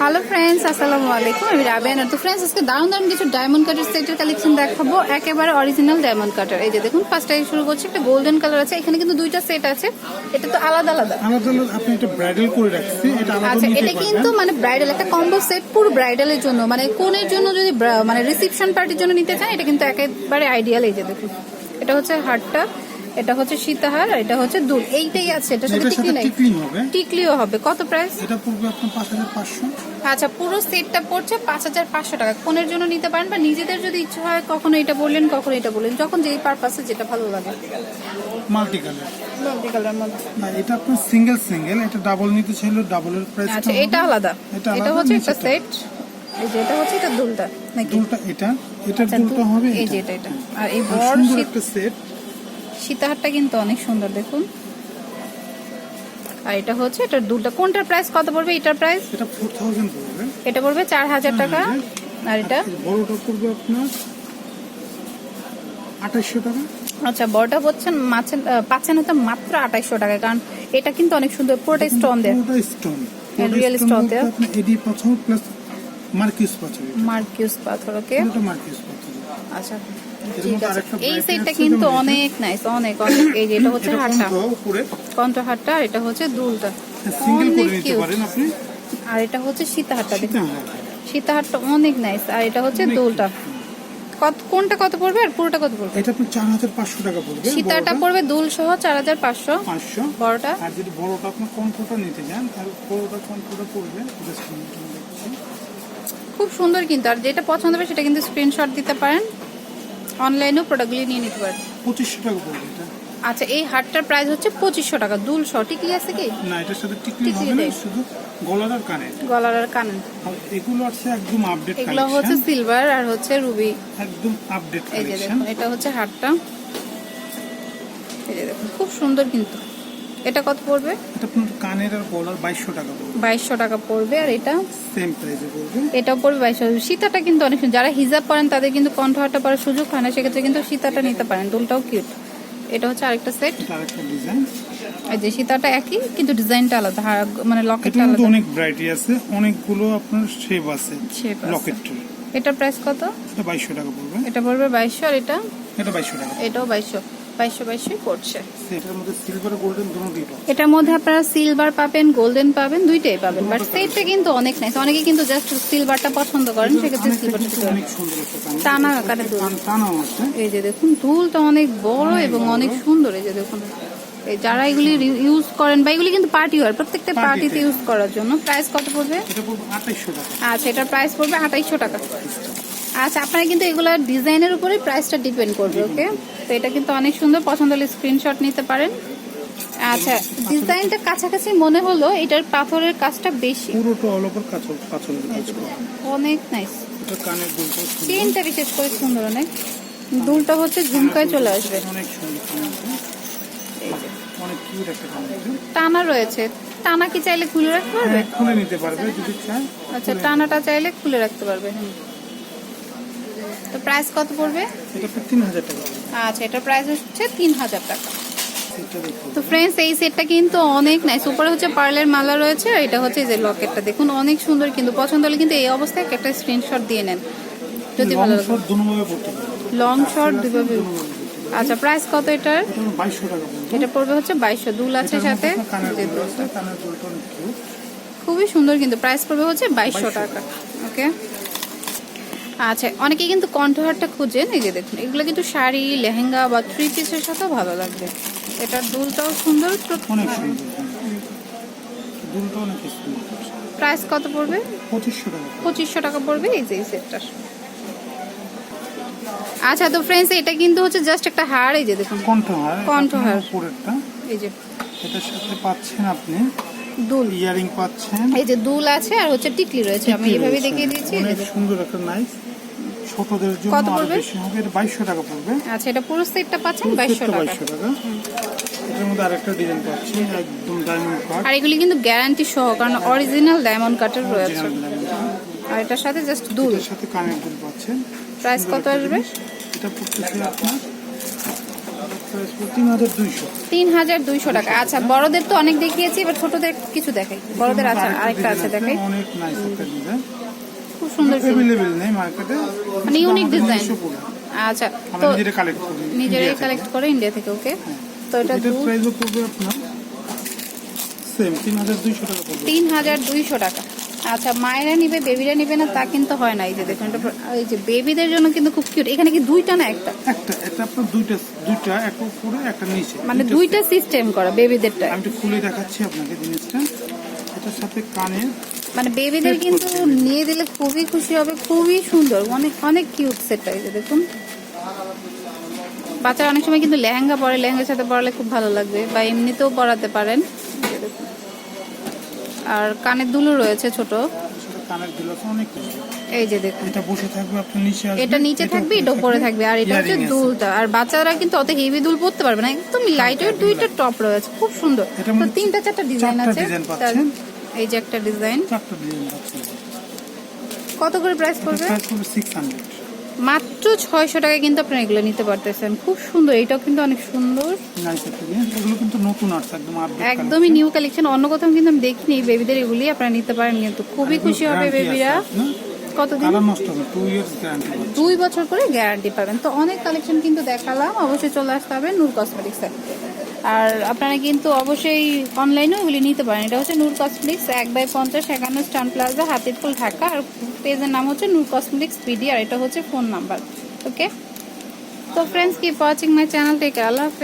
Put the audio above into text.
Hello friends আসসালামু আলাইকুম আমি রাবেয়ানা তো ফ্রেন্ডস আজকে দারুণ দারুণ কিছু ডায়মন্ড কাটার সেটের কালেকশন দেখাবো। একেবারে অরিজিনাল ডায়মন্ড কাটার এই যে দেখুন ফার্স্ট টাইম শুরু করছি। একটা গোল্ডেন কালার আছে। এখানে কিন্তু দুইটা সেট আছে। এটা তো আলাদা আলাদা। আপনি এটা ব্রাইডাল করে রাখছি। এটা আলাদা আচ্ছা এটা কিন্তু মানে ব্রাইডাল একটা কম্বো সেট পুরো ব্রাইডালের জন্য। মানে কোনের জন্য যদি মানে রিসেপশন পার্টির জন্য নিতে চান এটা কিন্তু একেবারে আইডিয়াল এই যে দেখুন এটা হচ্ছে হারটা। এটা হচ্ছে সীতাহার আর এটা হচ্ছে দুল। এইটাই আছে এটা সাথে টিকলি নাই। টিকলিং হবে। টিকলিও হবে। কত প্রাইস এটা পড়বে আপনার পাঁচ হাজার পাঁচশো। আচ্ছা পুরো সেটটা পড়ছে পাঁচ হাজার পাঁচশো টাকা। ফোনের জন্য নিতে পারেন বা নিজেদের যদি ইচ্ছে হয় কখনো এটা বললেন কখনো এটা বললেন। যখন যেই পারপাসে যেটা ভালো লাগে। মাল্টি কালার মাল্টি কালার মধ্যে না এটা আপনার সিঙ্গেল সিঙ্গেল এটা ডাবল নিতে চাইলে ডাবলের প্রাইস আচ্ছা এটা আলাদা। এটা এটা হচ্ছে একটা সেট এই যে এটা হচ্ছে এটা দুলটা নাকি? দুলটা এটা। এটার আচ্ছা, দুলটা হবে এই যে এটা। এটা এটা। আর এই বড় একটা সেট সীতাহারটা কিন্তু অনেক সুন্দর দেখুন। আর এটা হচ্ছে এটার দুলটা কোনটার প্রাইস কত পড়বে এটার প্রাইস এটা ফোর থাউজেন্ড পড়বে। এটা পড়বে চার হাজার টাকা। আর এটা? বড়টা পড়বে আপনার আঠাশশো টাকা। আচ্ছা বড়টা হচ্ছে মাছের আহ, পাচ্ছেন হয়তো মাত্র আঠাইশশো টাকা কারণ এটা কিন্তু অনেক সুন্দর পুরোটা স্টোন দেয়। পুরোটা স্টোন real stone দেয়া। এডি পাথর প্লাস মার্কিউস পাথর। এটা। মার্কিউস পাথর ওকে পুরোটা মার্কিউস পাথর। আচ্ছা। এই সেটটা কিন্তু অনেক নাইস অনেক অনেক। এই যে এটা হচ্ছে এটা হাটটা কোনটা হাটটা আর এটা হচ্ছে দুলটা। অনেক করে কিউট আর এটা হচ্ছে দেখুন। হ্যাঁ, অনেক নাইস আর এটা হচ্ছে দুলটা। কত কোনটা কত পড়বে আর পুরোটা কত পড়বে? এটা টাকা পড়বে সীতাটা পড়বে দুল সহ চার হাজার পাঁচশো। পাঁচশো। বড়টা? আর যদি নিতে তাহলে পড়বে। খুব সুন্দর কিন্তু। আর যেটা পছন্দ হবে সেটা কিন্তু স্ক্রিনশট দিতে পারেন। অনলাইনেও প্রোডাক্টগুলি নিয়ে নিতে পারেন পঁচিশশো টাকা পড়বে এটা। আচ্ছা এই হারটার প্রাইস হচ্ছে পঁচিশশো টাকা। দুল সঠিকই টিকলি আছে কি? না এটার সাথে টিকলি হবে না শুধু গলার আর কানের। গলার আর কানের। এগুলো আছে একদম আপডেট এগুলো হচ্ছে সিলভার আর হচ্ছে রুবি একদম আপডেট কালেকশন এটা হচ্ছে হারটা এই দেখুন খুব সুন্দর কিন্তু। এটা কত পড়বে? এটা কানের আর গলার বাইশশো টাকা পড়বে। বাইশশো টাকা পড়বে আর এটা? সেম প্রাইসে পড়বে। এটাও পড়বে বাইশশো। সীতাটা কিন্তু অনেক যারা হিজাব পরেন তাদের কিন্তু কণ্ঠহারটা পরার সুযোগ হয় না সেক্ষেত্রে কিন্তু সীতাটা নিতে পারেন। দুলটাও কিউট এটা হচ্ছে আরেকটা সেট এটা আরেকটা ডিজাইন এই যে সীতাটা একই কিন্তু ডিজাইনটা আলাদা। মানে লকেটটা আলাদা। অনেক ভ্যারাইটি আছে। অনেকগুলো আপনার শেপ আছে। আছে। লকেটের এটার প্রাইস কত? এটা বাইশশো টাকা পড়বে। এটা পড়বে বাইশশো আর এটা? এটা বাইশশো টাকা। এটাও বাইশশো। বাইশশো বাইশশোই পড়ছে। এটার মধ্যে আপনারা সিলভার পাবেন গোল্ডেন পাবেন দুইটাই পাবেন। বাট সেটটা কিন্তু অনেক নাইস অনেকে কিন্তু জাস্ট সিলভারটা পছন্দ করেন সেক্ষেত্রে সিলভারটা টানা আকারে এই যে দেখুন দুলটা অনেক বড় এবং অনেক সুন্দর। এই যে দেখুন এই যারা এগুলি ইউজ করেন বা এগুলি কিন্তু পার্টি ওয়ার প্রত্যেকটা পার্টিতে ইউজ করার জন্য। প্রাইস কত পড়বে? আচ্ছা এটার প্রাইস পড়বে আঠাইশশো টাকা। আচ্ছা আপনারা কিন্তু এগুলোর ডিজাইনের উপরে প্রাইসটা ডিপেন্ড করবে ওকে তো এটা কিন্তু অনেক সুন্দর পছন্দ হলে স্ক্রিনশট নিতে পারেন। আচ্ছা ডিজাইনটা কাছাকাছি মনে হলো এটার পাথরের কাজটা বেশি। পুরোটা অল ওভার কাঁচল কাজ অনেক নাইস এটা কানের দুলটা সুন্দর। চেনটা বিশেষ করে সুন্দর অনেক। দুলটা হচ্ছে ঝুমকায় চলে আসবে। টানা রয়েছে। টানা কি চাইলে খুলে রাখতে পারবে? হ্যাঁ, খুলে নিতে পারবে যদি চায় আচ্ছা টানাটা চাইলে খুলে রাখতে পারবে। তো প্রাইস কত পড়বে? এটা তিন হাজার টাকা। আচ্ছা এটার প্রাইস হচ্ছে তিন হাজার টাকা তো ফ্রেন্ডস এই সেটটা কিন্তু অনেক নাইস উপরে হচ্ছে পার্লের মালা রয়েছে আর এটা হচ্ছে যে লকেটটা দেখুন অনেক সুন্দর কিন্তু। পছন্দ হলে কিন্তু এই অবস্থায় একটা স্ক্রিনশট দিয়ে নেন। যদি ভালো লং শর্ট দুভাবে আচ্ছা প্রাইস কত এটার? এটা পড়বে এটা পড়বে হচ্ছে বাইশশো। দুল আছে সাথে। খুবই সুন্দর কিন্তু। প্রাইস পড়বে হচ্ছে বাইশশো টাকা। ওকে আচ্ছা অনেকে কিন্তু কণ্ঠহারটা খুঁজেন এই যে দেখুন এগুলো কিন্তু শাড়ি লেহেঙ্গা বা থ্রি পিসের সাথেও ভালো লাগবে। এটার দুলটাও সুন্দর প্রাইস কত পড়বে? পঁচিশশো টাকা। পঁচিশশো টাকা পড়বে এই যে এই সেটটার আচ্ছা তো ফ্রেন্ডস এটা কিন্তু হচ্ছে জাস্ট একটা হার এই যে দেখুন। কণ্ঠহার কণ্ঠহার। উপরেরটা। এই যে। এটার সাথে পাচ্ছেন আপনি দুল। ইয়ারিং পাচ্ছেন। এই যে দুল আছে আর হচ্ছে টিকলি রয়েছে আমি এইভাবে দেখিয়ে যে সুন্দর একটা নাইফ ছোটদের জন্য কত পড়বে? বাইশশো টাকা পড়বে। আচ্ছা এটা পুরো সেটটা পাচ্ছেন? বাইশশো টাকা। বাইশশো টাকা। এটার মধ্যে আরেকটা ডিজাইন পাচ্ছি একদম ডায়মন্ড কাট আর এগুলি কিন্তু গ্যারান্টি সহ কারণ অরিজিনাল ডায়মন্ড কাটের রয়েছে। আর এটার সাথে জাস্ট দুল। এটার সাথে কানের দুল পাচ্ছেন। প্রাইস কত আসবে? এটা পড়তেছে আপনার প্রাইস তিন হাজার দুইশো। তিন হাজার দুইশো টাকা। আচ্ছা বড়দের তো অনেক দেখিয়েছি এবার ছোটদের কিছু দেখাই। বড়দের আছে আরেকটা আছে দেখাই। খুব সুন্দর সুন্দর। নেই মার্কেটে মানে ইউনিক ডিজাইন আচ্ছা তো নিজেরা কালেক্ট করি। নিজেরাই কালেক্ট করে ইন্ডিয়া থেকে ওকে তো এটা প্রাইসও পড়বে আপনার সেম তিন হাজার দুইশো টাকা পড়বে। তিন হাজার দুইশো টাকা। আচ্ছা মায়েরা নিবে বেবিরা নিবে না তা কিন্তু হয় না। এই যে দেখুন এটা এই যে বেবিদের জন্য কিন্তু খুব কিউট এখানে কি দুইটা না একটা? একটা এটা আপনার দুইটা দুইটা একটা উপরে একটা নিচে। মানে দুইটা সিস্টেম করা বেবিদেরটা আমি একটু খুলে দেখাচ্ছি আপনাকে জিনিসটা। এটার সাথে কানে মানে বেবিদের কিন্তু নিয়ে দিলে খুবই খুশি হবে খুবই সুন্দর অনেক অনেক কিউট সেটটা এই দেখুন বাচ্চারা অনেক সময় কিন্তু লেহেঙ্গা পরে লেহেঙ্গার সাথে পরালে খুব ভালো লাগবে বা এমনিতেও পরাতে পারেন। আর কানের দুলো রয়েছে ছোট কানের দিল অনেক। এই যে দেখুন। এটা বসে থাকবে আপনার নিচে আসবে। এটা নিচে থাকবে এটা উপরে থাকবে। আর এটা হচ্ছে দুলটা। আর বাচ্চারা কিন্তু অত হেভি দুল পরতে পারবে না। একদম লাইট ওয়েট দুইটা টপ রয়েছে। খুব সুন্দর। এটার তো তিনটা চারটা ডিজাইন আছে। এই যে একটা ডিজাইন চারটা ডিজাইন কত করে প্রাইস পড়বে? প্রাইস মাত্র ছয়শো টাকায় কিন্তু আপনারা এগুলো নিতে পারতেছেন। খুব সুন্দর। এটাও কিন্তু অনেক সুন্দর। একদমই নিউ কালেকশন অন্য কোথাও কিন্তু আমি দেখিনি বেবিদের এগুলি। আপনারা নিতে পারেন কিন্তু খুবই খুশি হবে বেবিরা কতদিন? দুই বছর করে গ্যারান্টি পাবেন। তো অনেক কালেকশন কিন্তু দেখালাম অবশ্যই চলে আসতে হবে নূর কসমেটিক্সে আর আপনারা কিন্তু অবশ্যই অনলাইনেও এগুলি নিতে পারেন। এটা হচ্ছে নূর কসমেটিক্স এক বাই পঞ্চাশ একান্ন স্টান প্লাজা হাতিরপুল ঢাকা। আর পেজের নাম হচ্ছে নূর কসমেটিক্স পিডি আর এটা হচ্ছে ফোন নাম্বার ওকে তো friends keep watching my channel take Allah.